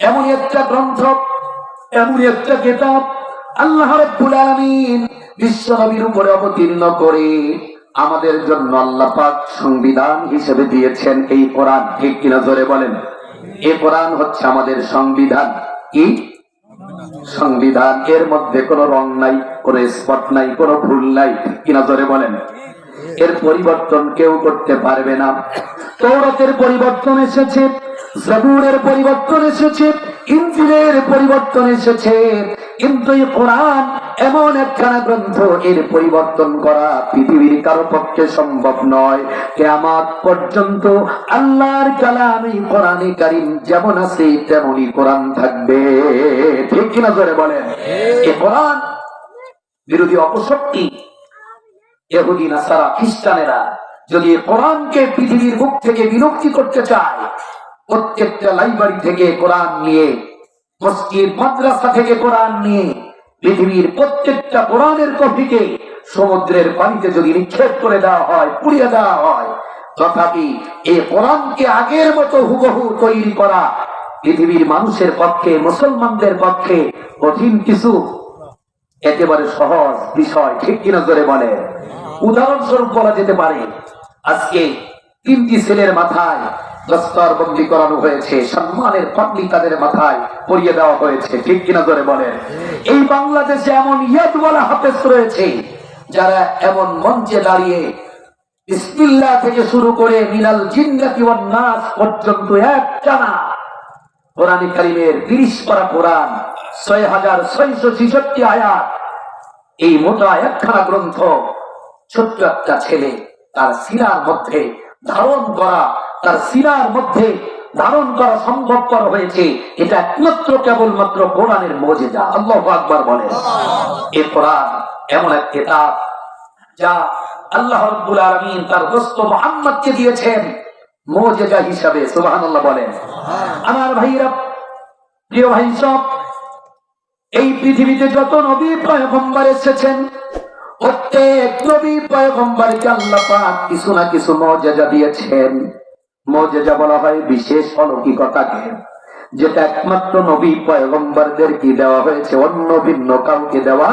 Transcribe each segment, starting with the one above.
এমন একটা গ্রন্থ, এমন একটা কেতাব আল্লাহ বিশ্ব নবীর উপরে অবতীর্ণ করে আমাদের জন্য আল্লাহ পাক সংবিধান হিসেবে দিয়েছেন এই কোরআন। ঠিক কিনা জোরে বলেন? এই কোরআন হচ্ছে আমাদের সংবিধান। কি? সংবিধান। এর মধ্যে কোনো রং নাই, কোনো স্পট নাই, কোনো ভুল নাই। কিনা জোরে বলেন? এর পরিবর্তন কেউ করতে পারবে না। তৌরতের পরিবর্তন এসেছে। জবুরের পরিবর্তন এসেছে ইঞ্জিলের পরিবর্তন এসেছে। কিন্তু এই কোরআন এমন একখানা গ্রন্থ, এর পরিবর্তন করা পৃথিবীর কারও পক্ষে সম্ভব নয়। কেয়ামত পর্যন্ত আল্লাহর কালাম কোরআনে কারিম যেমন আছে, তেমনই কোরআন থাকবে। ঠিক কিনা ধরে বলেন? এই কোরআন বিরোধী অপশক্তি এহুদি নাসারা, খ্রিস্টানেরা যদি কোরআনকে পৃথিবীর মুখ থেকে বিরক্তি করতে চায় প্রত্যেকটা লাইব্রেরি থেকে কোরআন নিয়ে, মসজিদ, মাদ্রাসা থেকে কোরআন নিয়ে, পৃথিবীর প্রত্যেকটা কোরআনের কপিকে সমুদ্রের পানিতে যদি নিক্ষেপ করে দেওয়া হয়, পুড়িয়ে দেওয়া হয়, তথাপি এই কোরআনকে আগের মতো হুবহু তৈরি করা পৃথিবীর মানুষের পক্ষে, মুসলমানদের পক্ষে কঠিন কিছু। একেবারে সহজ বিষয়, ঠিক কিনা করে বলে উদাহরণস্বরূপ বলা যেতে পারে, আজকে তিনটি ছেলের মাথায় দস্তর বন্দি করানো হয়েছে, সম্মানের পাগলি তাদের মাথায় পরিয়ে দেওয়া হয়েছে, ঠিক কিনা করে বলেন? এই বাংলাদেশে এমন ইয়াদওয়ালা হাফেজ রয়েছে, যারা এমন মঞ্চে দাঁড়িয়ে বিসমিল্লাহ থেকে শুরু করে মিনাল জিন্নাতি ওয়ান নাস পর্যন্ত এক টানা কোরআন কারিমের তিরিশ পারা কোরআন, ছয় হাজার ছয়শো ছিষট্টি আয়াত, এই মোটা একখানা গ্রন্থ ছোট্ট একটা ছেলে তার সিনার মধ্যে ধারণ করা তার সিনার মধ্যে ধারণ করা সম্ভবপর হয়েছে। এটা একমাত্র কেবলমাত্র কোরআনের মজেদা আল্লাহ আকবার বলেন। এ কোরআন এমন এক কেতাব যা আল্লাহ রব্বুল আলমিন তার দোস্ত মোহাম্মদকে দিয়েছেন মজেদা হিসাবে, সুবহানাল্লাহ বলেন। আমার ভাইরা প্রিয় ভাই সব, এই পৃথিবীতে যত নবী পয়গম্বর এসেছেন, প্রত্যেক নবী পয়গম্বরকে আল্লাহ পাক কিছু না কিছু মর্যাদা দিয়েছেন। মর্যাদা বলা হয় বিশেষ অলৌকিকতাকে, যেটা একমাত্র নবী পয়গম্বরদের কি দেওয়া হয়েছে, অন্য ভিন্ন কাউকে দেওয়া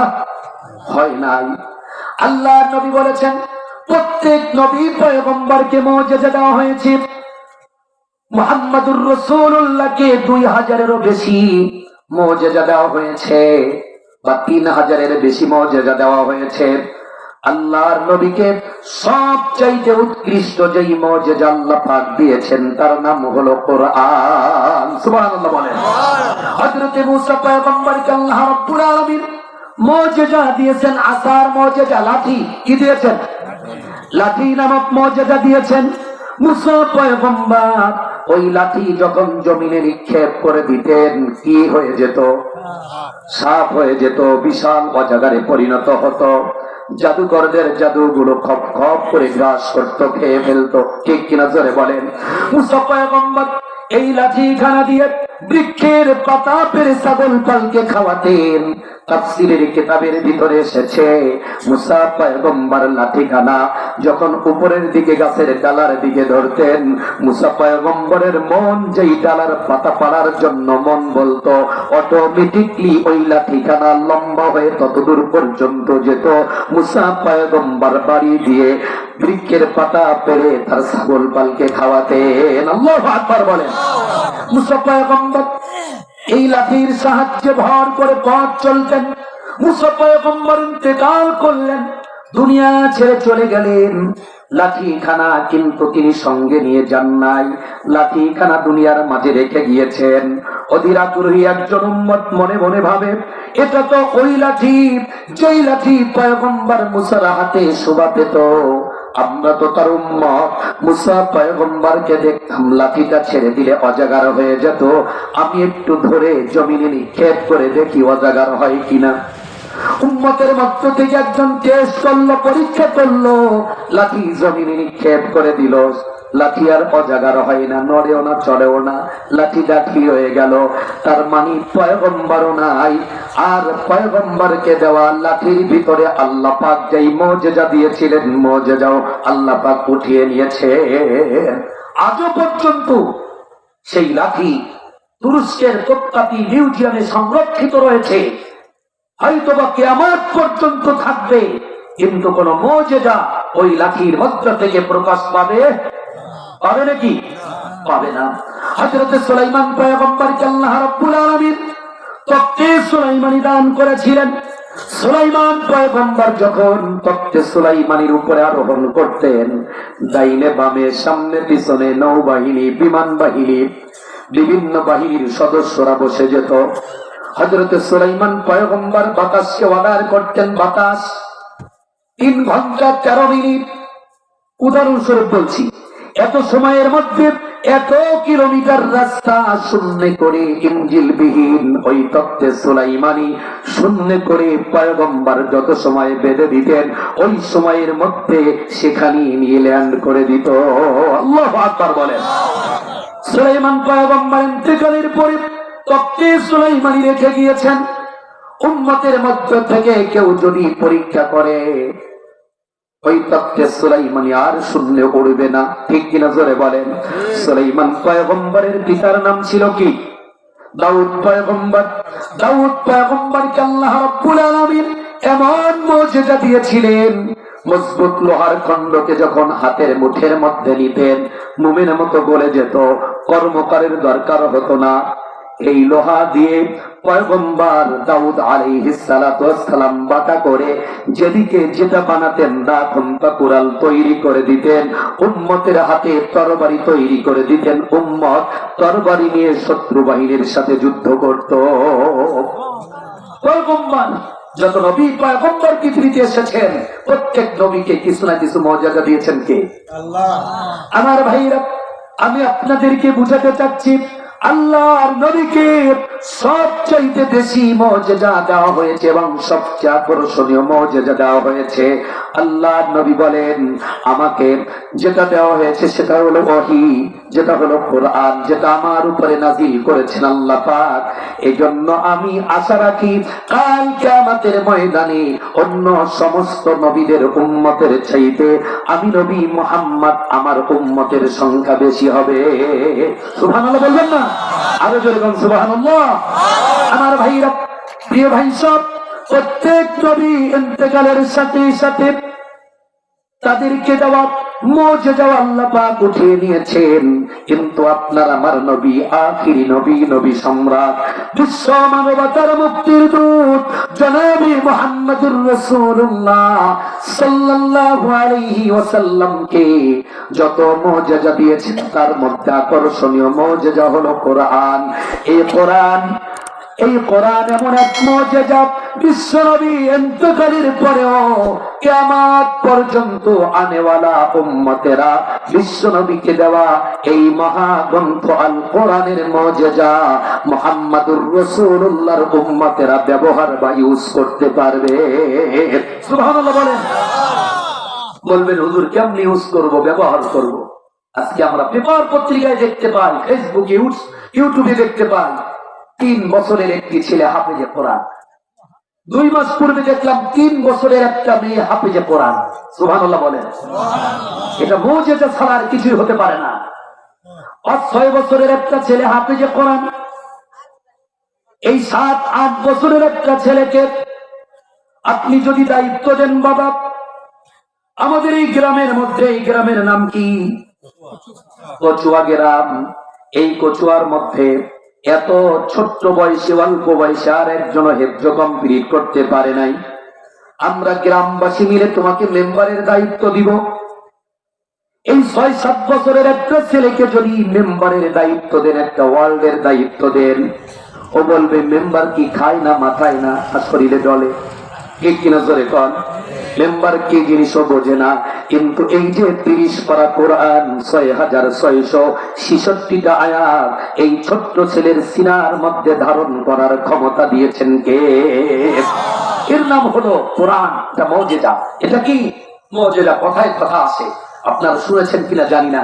হয় নাই। আল্লাহ নবী বলেছেন, প্রত্যেক নবী পয়গম্বরকে মর্যাদা দেওয়া হয়েছে। মোহাম্মদুর রসুল্লাহকে দুই হাজারেরও বেশি মর্যাদা দেওয়া হয়েছে বা তিন হাজারের বেশি মর্যাদা দেওয়া হয়েছে। আল্লাহর নবীকে সব চাইতে উৎকৃষ্ট যেই মর্যাদা আল্লাহ পাক দিয়েছেন তার নাম হলো কোরআন। সুবহানাল্লাহ বলেন। হযরতে মুসা পয়গম্বরকে আল্লাহ রাব্বুল আলামিন মর্যাদা দিয়েছেন আসার মর্যাদা লাঠি কি দিয়েছেন? লাঠি নামক মর্যাদা দিয়েছেন। মুসা পয়গম্বর ওই লাঠি যখন জমিনে নিক্ষেপ করে দিতেন কি হয়ে যেত? সাপ হয়ে যেত বিশাল অজাগারে পরিণত হতো। জাদুকরদের জাদুগুলো খপ খপ করে গ্রাস করত, খেয়ে ফেলতো। ঠিক কিনা জোরে বলেন। এই লাঠি খানা দিয়ে বৃক্ষের পাতা পেরে ছাগল পালকে খাওয়াতেন। তাফসিরের কিতাবের ভিতরে এসেছে, মুসা পয়গম্বর লাঠিখানা যখন উপরের দিকে গাছের ডালার দিকে ধরতেন, মুসা পয়গম্বরের মন যেই ডালার পাতা পাড়ার জন্য মন বলতো অটোমেটিকলি ওই লাঠিখানা লম্বা হয়ে ততদূর পর্যন্ত যেত। মুসা পয়গম্বর বাড়ি দিয়ে বৃক্ষের পাতা পেরে তার ছাগল পালকে খাওয়াতেন। আল্লাহ আকবার বলেন। মুসা পয়গম্বর এই লাঠির সাহায্যে ভর করে পথ চলতেন। মুসা পয়গম্বর ইন্তেকাল করলেন। দুনিয়া ছেড়ে চলে গেলেন। লাঠিখানা কিন্তু তিনি সঙ্গে নিয়ে যান নাই। লাঠিখানা দুনিয়ার মাঝে রেখে গিয়েছেন। অধীরাতুরহি একজন উম্মত মনে মনে ভাবে, এটা তো ওই লাঠি, যেই লাঠি পয়গম্বর মুসার হাতে শোভা পেত। আমরা তো তার উম্মত। মুসা পয়গম্বরকে দেখতাম লাঠিটা ছেড়ে দিলে অজাগার হয়ে যেত। আমি একটু ধরে জমিনে নিক্ষেপ করে দেখি অজাগার হয় কিনা। একজন পরীক্ষা করল, লাঠি জমিনে নিক্ষেপ করে দিল। লাঠি আর অজাগার হয় না, নড়েও না, চড়েও না, লাঠি লাঠি হয়ে গেল। তার মানে পয়গম্বরও নাই, আর পয়গম্বরকে দেওয়া লাঠির ভিতরে আল্লাহ পাক যেই মজেজা দিয়েছিলেন, মজেজাও আল্লাহ পাক উঠিয়ে নিয়েছে। আজও পর্যন্ত সেই লাঠি তুরস্কের প্রত্যাপী মিউজিয়ামে সংরক্ষিত রয়েছে। হয়তো হয়তোবা কেয়ামত পর্যন্ত থাকবে, কিন্তু কোন মজেদা ওই লাঠির মধ্য থেকে প্রকাশ পাবে পাবে নাকি? পাবে না। হজরতে সুলাইমান পয়গম্বরকে আল্লাহ রাব্বুল আলামিন তক্তে সুলাইমানি দান করেছিলেন। সুলাইমান পয়গম্বর যখন তক্তে সুলাইমানির উপরে আরোহণ করতেন, ডাইনে বামে, সামনে পিছনে নৌবাহিনী বিমান বাহিনী বিভিন্ন বাহিনীর সদস্যরা বসে যেত। হজরতে সুলাইমান পয়গম্বর বাতাসকে অর্ডার করতেন বাতাস। তিন ঘণ্টা তেরো মিনিট। উদাহরণস্বরূপ বলছি এত সময়ের মধ্যে এত কিলোমিটার রাস্তা শূন্য করে ইঞ্জিল বিহীন ওই তত্ত্বে সুলাইমানি শূন্য করে পয়গম্বর যত সময় বেঁধে দিতেন, ওই সময়ের মধ্যে সেখানে নিয়ে ল্যান্ড করে দিত। আল্লাহ আকবার বলেন। সুলাইমান পয়গম্বর ইন্তেকালের পরে তত্ত্বে সুলাইমানি রেখে গিয়েছেন। উম্মতের মধ্য থেকে কেউ যদি পরীক্ষা করে দিয়েছিলেন, মজবুত লোহার খণ্ডকে যখন হাতের মুঠের মধ্যে নিতেন, মুমিনের মতো বলে যেত, কর্মকারের দরকার হতো না। এই লোহা দিয়ে পয়গম্বর দাউদ আলাইহিস সালাতু সালাম বাটা করে যেদিকে যেটা বানাতেন দা খন্তা কুরাল তৈরি করে দিতেন উম্মতের হাতে তরবারি তৈরি করে দিতেন উম্মত তরবারি নিয়ে শত্রু বাহিনীর সাথে যুদ্ধ করত। পয়গম্বর যত নবী পয়গম্বর পৃথিবীতে এসেছেন প্রত্যেক নবীকে কিছু না কিছু মর্যাদা দিয়েছেন কে? আমার ভাইরা আমি আপনাদেরকে বুঝাতে চাচ্ছি আল্লাহর নবীকে সবচাইতে বেশি মর্যাদা দেওয়া হয়েছে এবং সবচেয়ে আকর্ষণীয় মর্যাদা দেওয়া হয়েছে। আল্লাহর নবী বলেন, আমাকে যেটা দেওয়া হয়েছে সেটা হলো ওহি, যেটা হলো কোরআন, যেটা আমার উপরে নাজিল করেছেন আল্লাহ পাক। এই জন্য আমি আশা রাখি, কাল কিয়ামতের ময়দানে অন্য সমস্ত নবীদের উম্মতের চাইতে আমি নবী মোহাম্মদ আমার উম্মতের সংখ্যা বেশি হবে। সুবহানাল্লাহ বলবেন না? আরও যেরকম আমার ভাইরা প্রিয় ভাই সব প্রত্যেক কবি ইন্তেকালের সাথে সাথে তাদেরকে মজে উঠিয়ে নিয়েছেন। কিন্তু আপনার আমার নবী নবী নবী সম্রাট বিশ্ব মানবতার মুক্তির দূত যত মর্যাদা দিয়েছেন, তার মধ্যে আকর্ষণীয় মর্যাদা হলো কোরআন। এই কোরআন এই কোরআন এমন এক মর্যাদা বিশ্বনবী এন্তকালের পরেও কেয়ামত পর্যন্ত আনেওয়ালা উম্মতেরা বিশ্বনবীকে দেওয়া এই মহাগ্রন্থ আল কোরআনের মর্যাদা মোহাম্মদুর রসুল্লাহর উম্মতেরা ব্যবহার বা ইউজ করতে পারবে। বলেন। বলবেন, হুজুর, কেমনি ইউজ করব, ব্যবহার করব? আজকে আমরা পেপার পত্রিকায় দেখতে পাই ফেসবুকে ইউটিউবে দেখতে পাই। তিন বছরের একটি ছেলে হাফেজে কোরআন। দুই মাস পূর্বে দেখলাম তিন বছরের একটা মেয়ে হাফেজে কোরআন। সুবহানাল্লাহ বলেন। এটা মৌজেজা ছাড়া আর কিছুই হতে পারে না। আর ছয় বছরের একটা ছেলে হাফেজে কোরআন। এই সাত আট বছরের একটা ছেলেকে আপনি যদি দায়িত্ব দেন বাবা আমাদের এই গ্রামের মধ্যে এই গ্রামের নাম কি? কচুয়া গ্রাম। এই কচুয়ার মধ্যে এত ছোট্ট বয়সে, অল্প বয়সে আর একজন হেফজ কমপ্লিট করতে পারে নাই। আমরা গ্রামবাসী মিলে তোমাকে মেম্বারের দায়িত্ব দিব। এই ছয় সাত বছরের একটা ছেলেকে যদি মেম্বারের দায়িত্ব দেন, একটা ওয়ার্ল্ডের দায়িত্ব দেন, ও বলবে, মেম্বার কি খায় না, মাথায় না আর শরীরে জলে? কে কিনা জোরে কন? মেম্বার কি জিনিসও বোঝে না, কিন্তু এই যে তিরিশ পারা কোরআন, ছয় হাজার ছয়শো ছিষট্টিটা আয়াত, এই ছোট্ট ছেলের সিনার মধ্যে ধারণ করার ক্ষমতা দিয়েছেন কে? এর নাম হলো কোরআন, এটা মজেদা এটা কি? মজেদা কথায় কথা আছে? আপনারা শুনেছেন কিনা জানি না।